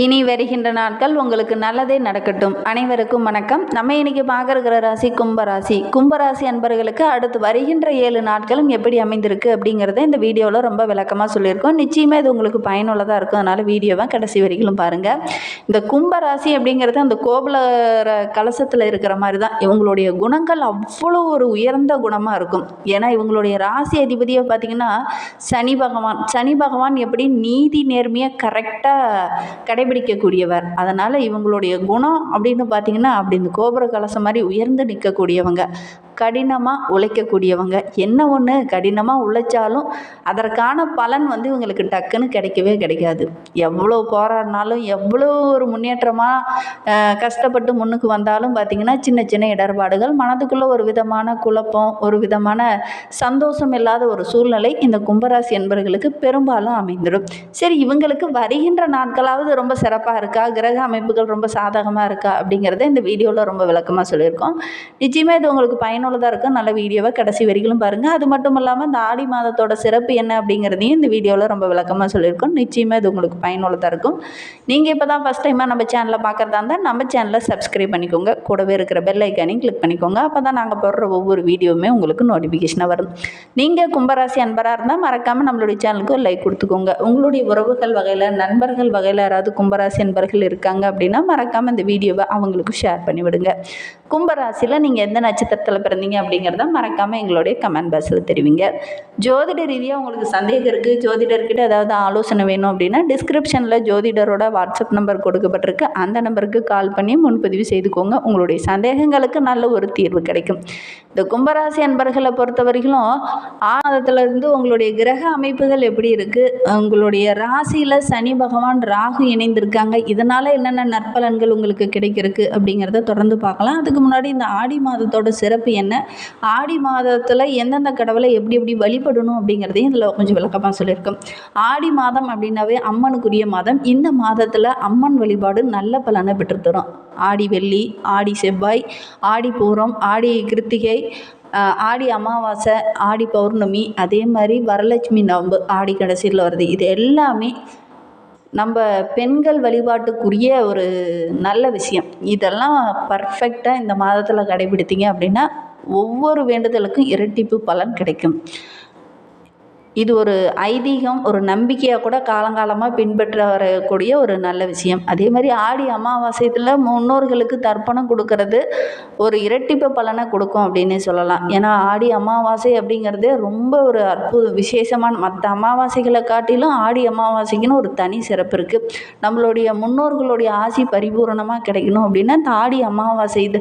இனி வருகின்ற நாட்கள் உங்களுக்கு நல்லதே நடக்கட்டும். அனைவருக்கும் வணக்கம். நம்ம இன்னைக்கு பார்க்க ராசி கும்பராசி. கும்பராசி அன்பர்களுக்கு அடுத்து வருகின்ற ஏழு நாட்களும் எப்படி அமைந்திருக்கு அப்படிங்கிறத இந்த வீடியோவில் ரொம்ப விளக்கமாக சொல்லியிருக்கோம். நிச்சயமாக இது உங்களுக்கு பயனுள்ளதாக இருக்கும். அதனால் வீடியோவை கடைசி வரைக்கும் பாருங்கள் இந்த கும்பராசி அப்படிங்கிறது அந்த கோபுல கலசத்தில் இருக்கிற மாதிரி தான் இவங்களுடைய குணங்கள் அவ்வளோ ஒரு உயர்ந்த குணமாக இருக்கும். ஏன்னா இவங்களுடைய ராசி அதிபதியை பார்த்திங்கன்னா சனி பகவான். சனி பகவான் எப்படி நீதி நேர்மையாக கரெக்டாக கடை கடைபிடிக்கக்கூடியவர். அதனால் இவங்களுடைய குணம் அப்படின்னு பார்த்தீங்கன்னா அப்படி இந்த கோபுர கலசம் மாதிரி உயர்ந்து நிற்கக்கூடியவங்க. கடினமாக உழைக்கக்கூடியவங்க. என்ன ஒன்று கடினமாக உழைச்சாலும் அதற்கான பலன் வந்து இவங்களுக்கு டக்குன்னு கிடைக்கவே கிடைக்காது. எவ்வளோ போராடினாலும் எவ்வளோ ஒரு முன்னேற்றமாக கஷ்டப்பட்டு முன்னுக்கு வந்தாலும் பார்த்திங்கன்னா சின்ன சின்ன இடர்பாடுகள் மனதுக்குள்ளே ஒரு விதமான குழப்பம் ஒரு விதமான சந்தோஷம் இல்லாத ஒரு சூழ்நிலை இந்த கும்பராசி என்பவர்களுக்கு பெரும்பாலும் அமைந்துடும். சரி இவங்களுக்கு வருகின்ற நாட்களாவது ரொம்ப சிறப்பாக இருக்கா? கிரக அமைப்புகள் ரொம்ப சாதகமாக இருக்கா? அப்படிங்கிறத இந்த வீடியோவில் ரொம்ப விளக்கமாக சொல்லியிருக்கோம். நிச்சயமாக இது உங்களுக்கு பயனுள்ளதாக இருக்கும் நல்ல வீடியோவை கடைசி வரைக்கும் பாருங்கள் அது மட்டும் இல்லாமல் இந்த ஆடி மாதத்தோட சிறப்பு என்ன அப்படிங்கிறதையும் இந்த வீடியோவில் ரொம்ப விளக்கமாக சொல்லியிருக்கோம். நிச்சயமாக இது உங்களுக்கு பயனுள்ளதாக இருக்கும். நீங்கள் இப்போ தான் ஃபஸ்ட் டைமாக நம்ம சேனலில் பார்க்குறதா இருந்தால் நம்ம சேனலை சப்ஸ்கிரைப் பண்ணிக்கோங்க. கூடவே இருக்கிற பெல் ஐக்கானையும் கிளிக் பண்ணிக்கோங்க. அப்போ தான் நாங்கள் போடுற ஒவ்வொரு வீடியோவுமே உங்களுக்கு நோட்டிஃபிகேஷனாக வரும். நீங்கள் கும்பராசி அன்பராக இருந்தால் மறக்காமல் நம்மளுடைய சேனலுக்கு லைக் கொடுத்துக்கோங்க. உங்களுடைய உறவுகள் வகையில் நண்பர்கள் வகையில் யாராவது கும்பராசி அன்பர்கள் இருக்காங்க அப்படின்னா மறக்காமல் இந்த வீடியோவை அவங்களுக்கு ஷேர் பண்ணிவிடுங்க. கும்பராசியில் நீங்கள் எந்த நட்சத்திரத்தில் பிறந்தீங்க அப்படிங்கிறத மறக்காமல் எங்களுடைய கமெண்ட் பாக்ஸில் தெரிவிங்க. ஜோதிட ரீதியாக உங்களுக்கு சந்தேகம் இருக்குது ஜோதிடர்கிட்ட ஏதாவது ஆலோசனை வேணும் அப்படின்னா டிஸ்கிரிப்ஷனில் ஜோதிடரோட வாட்ஸ்அப் நம்பர் கொடுக்கப்பட்டிருக்கு. அந்த நம்பருக்கு கால் பண்ணி முன்பதிவு செய்துக்கோங்க. உங்களுடைய சந்தேகங்களுக்கு நல்ல ஒரு தீர்வு கிடைக்கும். இந்த கும்பராசி அன்பர்களை பொறுத்தவரைக்கும் ஆதத்துலேருந்து உங்களுடைய கிரக அமைப்புகள் எப்படி இருக்குது உங்களுடைய ராசியில் சனி பகவான் ராகு இணைந்திருக்காங்க. இதனால் என்னென்ன நற்பலன்கள் உங்களுக்கு கிடைக்கிறதுக்கு அப்படிங்கிறத தொடர்ந்து பார்க்கலாம். அதுக்கு முன்னாடி இந்த ஆடி மாதத்தோட சிறப்பு என்ன? ஆடி மாதத்தில் எந்தெந்த கடவுளை எப்படி எப்படி வழிபடணும் அப்படிங்கிறதையும் இதில் கொஞ்சம் விளக்கமாக சொல்லியிருக்கோம். ஆடி மாதம் அப்படின்னாவே அம்மனுக்குரிய மாதம். இந்த மாதத்தில் அம்மன் வழிபாடு நல்ல பலனை பெற்றுத்தரும். ஆடி வெள்ளி ஆடி செவ்வாய் ஆடி பூரம் ஆடி கிருத்திகை ஆடி அமாவாசை ஆடி பௌர்ணமி அதே மாதிரி வரலட்சுமி நோன்பு ஆடி கடைசியில் வருது. இது எல்லாமே நம்ம பெண்கள் வழிபாட்டுக்குரிய ஒரு நல்ல விஷயம். இதெல்லாம் பர்ஃபெக்டாக இந்த மாதத்தில் கடைபிடித்தீங்க அப்படின்னா ஒவ்வொரு வேண்டுதலுக்கும் இரட்டிப்பு பலன் கிடைக்கும். இது ஒரு ஐதீகம் ஒரு நம்பிக்கையாக கூட காலங்காலமாக பின்பற்ற வரக்கூடிய ஒரு நல்ல விஷயம். அதே மாதிரி ஆடி அமாவாசையில் முன்னோர்களுக்கு தர்ப்பணம் கொடுக்கறது ஒரு இரட்டிப்பு பலனை கொடுக்கும் அப்படின்னே சொல்லலாம். ஏன்னா ஆடி அமாவாசை அப்படிங்கிறதே ரொம்ப ஒரு அற்புத விசேஷமான மற்ற அமாவாசைகளை காட்டிலும் ஆடி அமாவாசைக்குன்னு ஒரு தனி சிறப்பு இருக்குது நம்மளுடைய முன்னோர்களுடைய ஆசி பரிபூரணமாக கிடைக்கணும் அப்படின்னா இந்த ஆடி அமாவாசை இது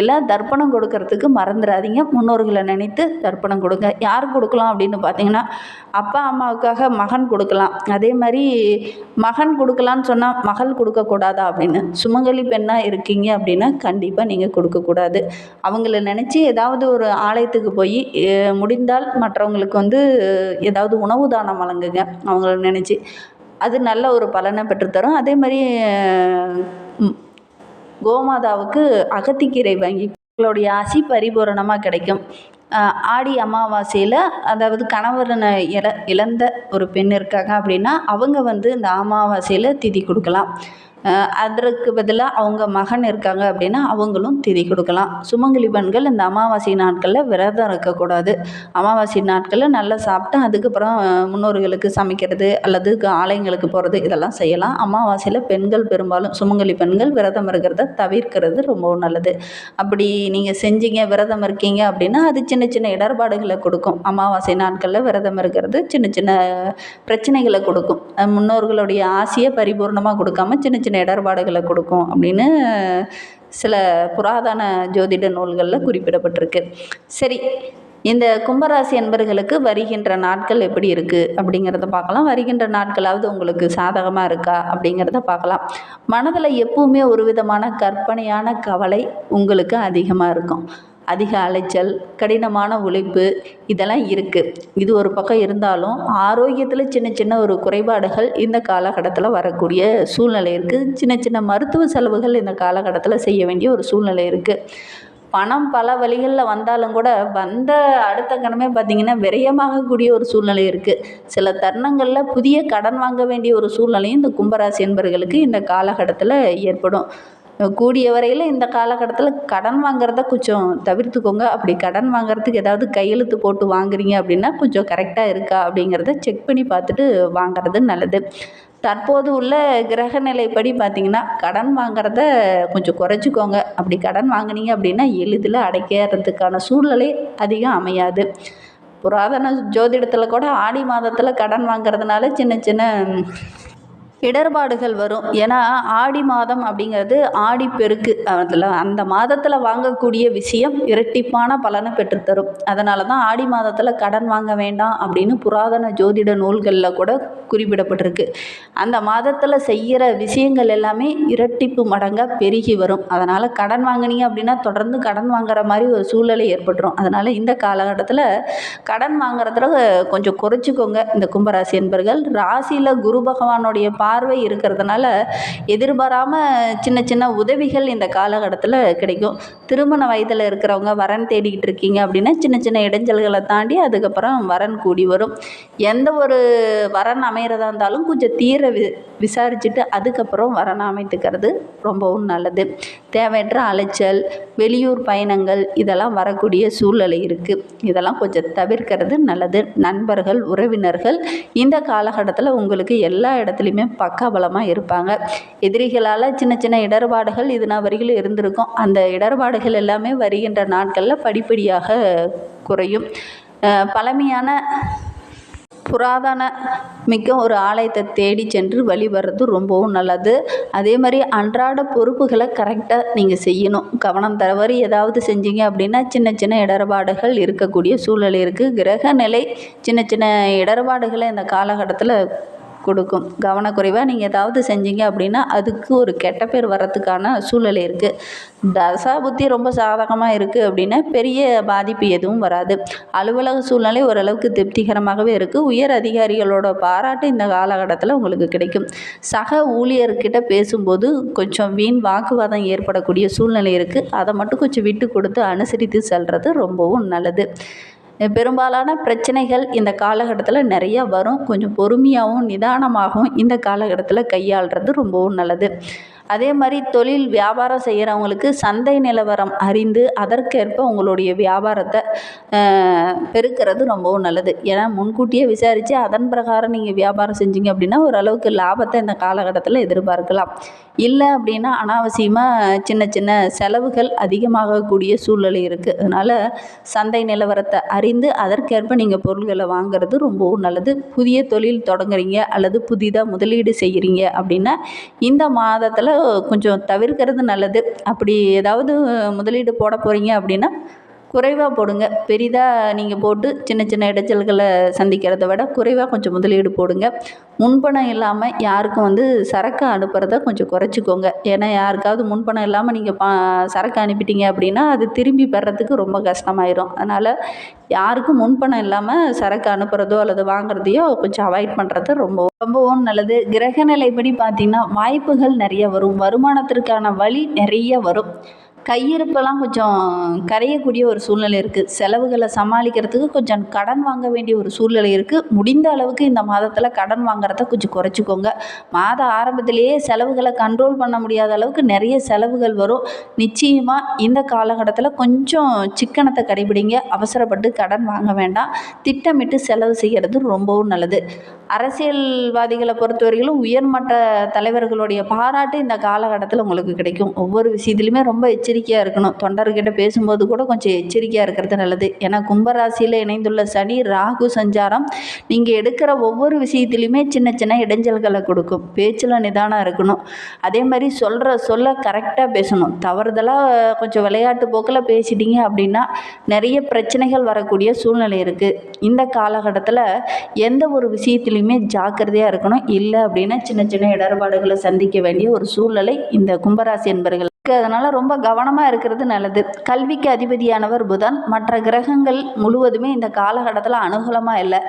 எல்லாம் தர்ப்பணம் கொடுக்கறதுக்கு மறந்துடாதீங்க. முன்னோர்களை நினைத்து தர்ப்பணம் கொடுங்க. யார் கொடுக்கலாம் அப்படின்னு பார்த்தீங்கன்னா அப்பா அம்மாவுக்காக மகன் கொடுக்கலாம். அதே மாதிரி மகன் கொடுக்கலான்னு சொன்னால் மகள் கொடுக்கக்கூடாதா அப்படின்னு? சுமங்கலி பெண்ணாக இருக்கீங்க அப்படின்னா கண்டிப்பாக நீங்கள் கொடுக்கக்கூடாது. அவங்கள நினச்சி ஏதாவது ஒரு ஆலயத்துக்கு போய் முடிந்தால் மற்றவங்களுக்கு வந்து ஏதாவது உணவு தானம் வழங்குங்க. அவங்கள நினச்சி. அது நல்ல ஒரு பலனை பெற்றுத்தரும். அதே மாதிரி கோமாதாவுக்கு அகத்திக்கீரை வாங்கி உங்களுடைய ஆசி பரிபூரணமாக கிடைக்கும். ஆடி அமாவாசையில் அதாவது கணவரனை இழ இழந்த ஒரு பெண் இருக்காங்க அப்படின்னா அவங்க வந்து இந்த அமாவாசையில் திதி கொடுக்கலாம். அதற்கு பதிலாக அவங்க மகன் இருக்காங்க அப்படின்னா அவங்களும் திதி கொடுக்கலாம். சுமங்கலி பெண்கள் இந்த அமாவாசை நாட்களில் விரதம் இருக்கக்கூடாது. அமாவாசை நாட்களில் நல்லா சாப்பிட்டு அதுக்கப்புறம் முன்னோர்களுக்கு சமைக்கிறது அல்லது ஆலயங்களுக்கு போகிறது இதெல்லாம் செய்யலாம். அமாவாசையில் பெண்கள் பெரும்பாலும் சுமங்கலி பெண்கள் விரதம் இருக்கிறத தவிர்க்கிறது ரொம்பவும் நல்லது. அப்படி நீங்கள் செஞ்சீங்க விரதம் இருக்கீங்க அப்படின்னா அது சின்ன சின்ன இடர்பாடுகளை கொடுக்கும். அமாவாசை நாட்களில் விரதம் இருக்கிறது சின்ன சின்ன பிரச்சனைகளை கொடுக்கும். முன்னோர்களுடைய ஆசையை பரிபூர்ணமாக கொடுக்காம சின்ன சின்ன இடர்பாடுகளை கொடுக்கும் அப்படின்னு சில புராதன ஜோதிட நூல்களில் குறிப்பிடப்பட்டிருக்கு. சரி இந்த கும்பராசி என்பர்களுக்கு வருகின்ற நாட்கள் எப்படி இருக்குது அப்படிங்கிறத பார்க்கலாம். வருகின்ற நாட்களாவது உங்களுக்கு சாதகமாக இருக்கா அப்படிங்கிறத பார்க்கலாம். மனதில் எப்பவுமே ஒரு விதமான கற்பனையான கவலை உங்களுக்கு அதிகமாக இருக்கும். அதிக அலைச்சல் கடினமான உழைப்பு இதெல்லாம் இருக்குது இது ஒரு பக்கம் இருந்தாலும் ஆரோக்கியத்தில் சின்ன சின்ன ஒரு குறைபாடுகள் இந்த காலகட்டத்தில் வரக்கூடிய சூழ்நிலை இருக்குது சின்ன சின்ன மருத்துவ செலவுகள் இந்த காலகட்டத்தில் செய்ய வேண்டிய ஒரு சூழ்நிலை இருக்குது பணம் பல வழிகளில் வந்தாலும் கூட வந்த அடுத்த கணமே பார்த்திங்கன்னா விரயமாகக்கூடிய ஒரு சூழ்நிலை இருக்குது சில தருணங்களில் புதிய கடன் வாங்க வேண்டிய ஒரு சூழ்நிலையும் இந்த கும்பராசி என்பர்களுக்கு இந்த காலகட்டத்தில் ஏற்படும். கூடிய வரையில் இந்த காலகட்டத்தில் கடன் வாங்குறத கொஞ்சம் தவிர்த்துக்கோங்க. அப்படி கடன் வாங்குறதுக்கு ஏதாவது கையெழுத்து போட்டு வாங்குறீங்க அப்படின்னா கொஞ்சம் கரெக்டாக இருக்கா அப்படிங்கிறத செக் பண்ணி பார்த்துட்டு வாங்குறது நல்லது. தற்போது உள்ள கிரக நிலைப்படி பார்த்திங்கன்னா கடன் வாங்குறத கொஞ்சம் குறைச்சிக்கோங்க. அப்படி கடன் வாங்குனீங்க அப்படின்னா எளிதில் அடைக்கிறதுக்கான சூழ்நிலை அதிகம் அமையாது. புராதன ஜோதிடத்தில் கூட ஆடி மாதத்தில் கடன் வாங்குறதுனால சின்ன சின்ன இடர்பாடுகள் வரும். ஏன்னா ஆடி மாதம் அப்படிங்கிறது ஆடி பெருக்கு. அதில் அந்த மாதத்தில் வாங்கக்கூடிய விஷயம் இரட்டிப்பான பலனை பெற்றுத்தரும். அதனால தான் ஆடி மாதத்தில் கடன் வாங்க வேண்டாம் அப்படின்னு புராதன ஜோதிட நூல்களில் கூட குறிப்பிடப்பட்டிருக்கு. அந்த மாதத்தில் செய்கிற விஷயங்கள் எல்லாமே இரட்டிப்பு மடங்காக பெருகி வரும். அதனால் கடன் வாங்கினீங்க அப்படின்னா தொடர்ந்து கடன் வாங்குற மாதிரி ஒரு சூழ்நிலை ஏற்பட்டுரும். அதனால் இந்த காலகட்டத்தில் கடன் வாங்குறதுல கொஞ்சம் குறைச்சிக்கோங்க. இந்த கும்பராசி என்பர்கள் ராசியில் குரு பகவானுடைய பார்வை இருக்கிறதுனால எதிர்பாராமல் சின்ன சின்ன உதவிகள் இந்த காலகட்டத்தில் கிடைக்கும். திருமண வயதில் இருக்கிறவங்க வரன் தேடிக்கிட்டு இருக்கீங்க அப்படின்னா சின்ன சின்ன இடைஞ்சல்களை தாண்டி அதுக்கப்புறம் வரன் கூடி வரும். எந்த ஒரு வரன் அமைகிறதா இருந்தாலும் கொஞ்சம் தீர வி விசாரிச்சுட்டு அதுக்கப்புறம் வரன் அமைத்துக்கிறது ரொம்பவும் நல்லது. தேவையற்ற அலைச்சல் வெளியூர் பயணங்கள் இதெல்லாம் வரக்கூடிய சூழ்நிலை இருக்குது இதெல்லாம் கொஞ்சம் தவிர்க்கிறது நல்லது. நண்பர்கள் உறவினர்கள் இந்த காலகட்டத்தில் உங்களுக்கு எல்லா இடத்துலையுமே பக்கபலமாக இருப்பாங்க. எதிரிகளால் சின்ன சின்ன இடர்பாடுகள் இதுனா வரையில் வரையிலும் இருந்திருக்கும். அந்த இடர்பாடுகள் எல்லாமே வருகின்ற நாட்களில் படிப்படியாக குறையும். பழமையான புராதன மிக்க ஒரு ஆலயத்தை தேடி சென்று வழிபடுறது ரொம்பவும் நல்லது. அதே மாதிரி அன்றாட பொறுப்புகளை கரெக்டாக நீங்கள் செய்யணும். கவனம் தவறி ஏதாவது செஞ்சீங்க அப்படின்னா சின்ன சின்ன இடர்பாடுகள் இருக்கக்கூடிய சூழ்நிலை இருக்குது கிரக நிலை சின்ன சின்ன இடர்பாடுகளை இந்த காலகட்டத்தில் கொடுக்கும். கவனக்குறைவாக நீங்கள் ஏதாவது செஞ்சீங்க அப்படின்னா அதுக்கு ஒரு கெட்ட பேர் வர்றதுக்கான சூழ்நிலை இருக்குது தசா புத்தி ரொம்ப சாதகமாக இருக்குது அப்படின்னா பெரிய பாதிப்பு எதுவும் வராது. அலுவலக சூழ்நிலை ஓரளவுக்கு திருப்திகரமாகவே இருக்குது உயர் அதிகாரிகளோட பாராட்டு இந்த காலகட்டத்தில் உங்களுக்கு கிடைக்கும். சக ஊழியர்கிட்ட பேசும்போது கொஞ்சம் வீண் வாக்குவாதம் ஏற்படக்கூடிய சூழ்நிலை இருக்குது அதை மட்டும் கொஞ்சம் விட்டு கொடுத்து அனுசரித்து செல்வது ரொம்பவும் நல்லது. பெரும்பாலான பிரச்சனைகள் இந்த காலகட்டத்தில் நிறையா வரும். கொஞ்சம் பொறுமையாகவும் நிதானமாகவும் இந்த காலகட்டத்தில் கையாள்கிறது ரொம்பவும் நல்லது. அதே மாதிரி தொழில் வியாபாரம் செய்கிறவங்களுக்கு சந்தை நிலவரம் அறிந்து அதற்கேற்ப உங்களுடைய வியாபாரத்தை பெருக்கிறது ரொம்பவும் நல்லது. ஏன்னா முன்கூட்டியே விசாரித்து அதன் பிரகாரம் நீங்கள் வியாபாரம் செஞ்சீங்க அப்படின்னா ஓரளவுக்கு லாபத்தை இந்த காலகட்டத்தில் எதிர்பார்க்கலாம். இல்லை அப்படின்னா அனாவசியமாக சின்ன சின்ன செலவுகள் அதிகமாகக்கூடிய சூழ்நிலை இருக்குது அதனால் சந்தை நிலவரத்தை அறிந்து அதற்கேற்ப நீங்கள் பொருள்களை வாங்குறது ரொம்பவும் நல்லது. புதிய தொழில் தொடங்குறீங்க அல்லது புதிதாக முதலீடு செய்கிறீங்க அப்படின்னா இந்த மாதத்தில் கொஞ்சம் தவிர்க்கிறது நல்லது. அப்படி ஏதாவது முதலீடு போட போகிறீங்க அப்படின்னா குறைவாக போடுங்க. பெரிதாக நீங்கள் போட்டு சின்ன சின்ன இடைச்சல்களை சந்திக்கிறத விட குறைவாக கொஞ்சம் முதலீடு போடுங்க. முன்பணம் இல்லாமல் யாருக்கும் வந்து சரக்கு அனுப்புகிறத கொஞ்சம் குறைச்சிக்கோங்க. ஏன்னா யாருக்காவது முன்பணம் இல்லாமல் நீங்கள் பா சரக்கு அனுப்பிட்டீங்க அப்படின்னா அது திரும்பி பெறத்துக்கு ரொம்ப கஷ்டமாயிரும். அதனால் யாருக்கும் முன்பணம் இல்லாமல் சரக்கு அனுப்புகிறதோ அல்லது வாங்குறதையோ கொஞ்சம் அவாய்ட் பண்ணுறது ரொம்ப ரொம்பவும் நல்லது. கிரக நிலைப்படி பார்த்திங்கன்னா வாய்ப்புகள் நிறைய வரும். வருமானத்திற்கான வழி நிறைய வரும். கையிருப்பெல்லாம் கொஞ்சம் கரையக்கூடிய ஒரு சூழ்நிலை இருக்குது செலவுகளை சமாளிக்கிறதுக்கு கொஞ்சம் கடன் வாங்க வேண்டிய ஒரு சூழ்நிலை இருக்குது முடிந்த அளவுக்கு இந்த மாதத்தில் கடன் வாங்குறத கொஞ்சம் குறைச்சிக்கோங்க. மாத ஆரம்பத்திலேயே செலவுகளை கண்ட்ரோல் பண்ண முடியாத அளவுக்கு நிறைய செலவுகள் வரும். நிச்சயமாக இந்த காலகட்டத்தில் கொஞ்சம் சிக்கனத்தை கடைபிடிங்க. அவசரப்பட்டு கடன் வாங்க வேண்டாம். திட்டமிட்டு செலவு செய்கிறது ரொம்பவும் நல்லது. அரசியல்வாதிகளை பொறுத்தவரையிலும் உயர்மட்ட தலைவர்களுடைய பாராட்டு இந்த காலகட்டத்தில் உங்களுக்கு கிடைக்கும். ஒவ்வொரு விஷயத்துலையுமே ரொம்ப எச்சரிக்கையாக இருக்கணும். தொண்டர்கிட்ட பேசும்போது கூட கொஞ்சம் எச்சரிக்கையாக இருக்கிறது நல்லது. ஏன்னா கும்பராசியில் இணைந்துள்ள சனி ராகு சஞ்சாரம் நீங்கள் எடுக்கிற ஒவ்வொரு விஷயத்துலையுமே சின்ன சின்ன இடைஞ்சல்களை கொடுக்கும். பேச்சில் நிதானம் இருக்கணும். அதே மாதிரி சொல்கிற சொல்ல கரெக்டாக பேசணும். தவறுதலாக கொஞ்சம் விளையாட்டு போக்கில் பேசிட்டீங்க அப்படின்னா நிறைய பிரச்சனைகள் வரக்கூடிய சூழ்நிலை இருக்குது இந்த காலகட்டத்தில் எந்த ஒரு விஷயத்துலையுமே ஜாக்கிரதையாக இருக்கணும். இல்லை அப்படின்னா சின்ன சின்ன இடர்பாடுகளை சந்திக்க வேண்டிய ஒரு சூழ்நிலை இந்த கும்பராசி என்பர்கள் அதனால் ரொம்ப கவனமாக இருக்கிறது நல்லது. கல்விக்கு அதிபதியானவர் புதன். மற்ற கிரகங்கள் முழுவதுமே இந்த காலகட்டத்தில் அனுகூலமாக இல்லை.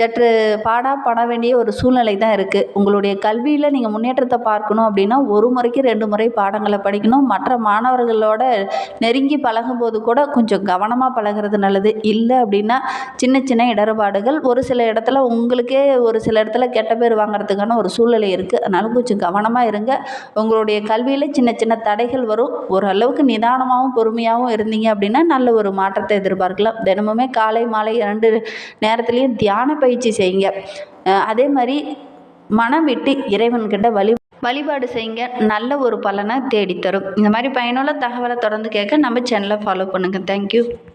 சற்று பாடா பட வேண்டிய ஒரு சூழ்நிலை தான் இருக்குது உங்களுடைய கல்வியில் நீங்கள் முன்னேற்றத்தை பார்க்கணும் அப்படின்னா ஒரு முறைக்கு ரெண்டு முறை பாடங்களை படிக்கணும். மற்ற மாணவர்களோட நெருங்கி பழகும்போது கூட கொஞ்சம் கவனமாக பழகுறது நல்லது. இல்லை அப்படின்னா சின்ன சின்ன இடர்பாடுகள். ஒரு சில இடத்துல உங்களுக்கே ஒரு சில இடத்துல கெட்ட பேர் வாங்குறதுக்கான ஒரு சூழ்நிலை இருக்குது அதனால கொஞ்சம் கவனமாக இருங்க. உங்களுடைய கல்வியில் சின்ன சின்ன தடைகள் வரும். ஓரளவுக்கு நிதானமாகவும் பொறுமையாகவும் இருந்தீங்க அப்படின்னா நல்ல ஒரு மாற்றத்தை எதிர்பார்க்கலாம். தினமுமே காலை மாலை இரண்டு நேரத்துலையும் தியான பயிற்சி செய்யுங்க. அதே மாதிரி மனம் விட்டு இறைவன்கிட்ட வழி வழிபாடு செய்யுங்க. நல்ல ஒரு பலனை தேடித்தரும். இந்த மாதிரி பயனுள்ள தகவலை தொடர்ந்து கேட்க நம்ம சேனலை ஃபாலோ பண்ணுங்கள் தேங்க்யூ